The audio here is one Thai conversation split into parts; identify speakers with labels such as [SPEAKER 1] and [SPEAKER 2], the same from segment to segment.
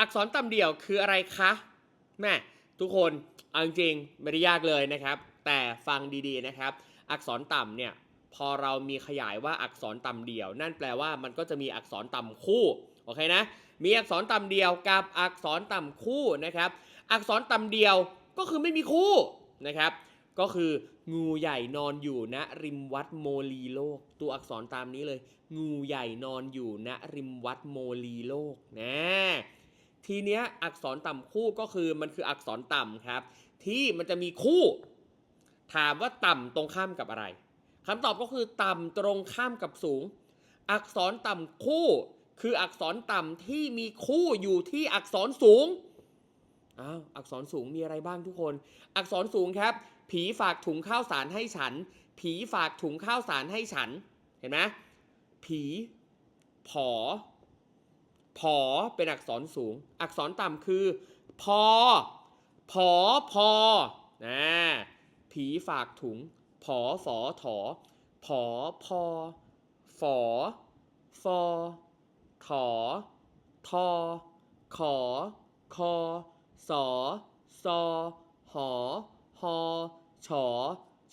[SPEAKER 1] อักษรต่ำเดี่ยวคืออะไรคะแม่ทุกคนเอาจริงไม่ได้ยากเลยนะครับ แต่ฟังดีๆนะครับ อักษรต่ำเนี่ยพอเรามีขยายว่าอักษรต่ำเดี่ยว นั่นแปลว่ามันก็จะมีอักษรต่ำคู่โอเคนะมีอักษรต่ำเดี่ยวกับอักษรต่ำคู่นะครับ อักษรต่ำเดี่ยวก็คือไม่มีคู่นะครับ ก็คืองูใหญ่นอนอยู่ณริมวัดโมลีโลก ตัวอักษรตามนี้เลย งูใหญ่นอนอยู่ณริมวัดโมลีโลกนะ ทีเนี้ยอักษรต่ำคู่ก็คือมันคืออักษรต่ำครับ ที่มันจะมีคู่ ถามว่าต่ำตรงข้ามกับอะไรคำตอบก็คือต่ำตรงข้ามกับสูง อักษรต่ำคู่ คืออักษรต่ำที่มีคู่อยู่ที่อักษรสูงอ้าวอักษรสูงมีอะไรบ้างทุกคน อักษรสูงครับ ผีฝากถุงข้าวสารให้ฉัน ผีฝากถุงข้าวสารให้ฉัน เห็นไหมผี ผอ ผอเป็นอักษรสูง อักษรต่ำคือ พอ ผอพอนะผีฝากถุง ผอฝอถอ ผอพอ ฝอ ฟอ ถอ ทอ ขอ คอ สอ ซอ หอ ฮอ ฉอ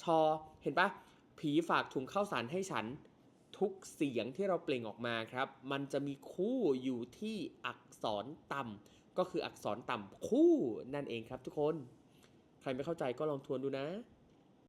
[SPEAKER 1] ชอ เห็นปะผีฝากถุงข้าวสารให้ฉัน ทุกเสียงที่เราเปล่งออกมาครับ มันจะมีคู่อยู่ที่อักษรต่ำก็คืออักษรต่ำคู่นั่นเองครับทุกคน ใครไม่เข้าใจก็ลองทวนดูนะ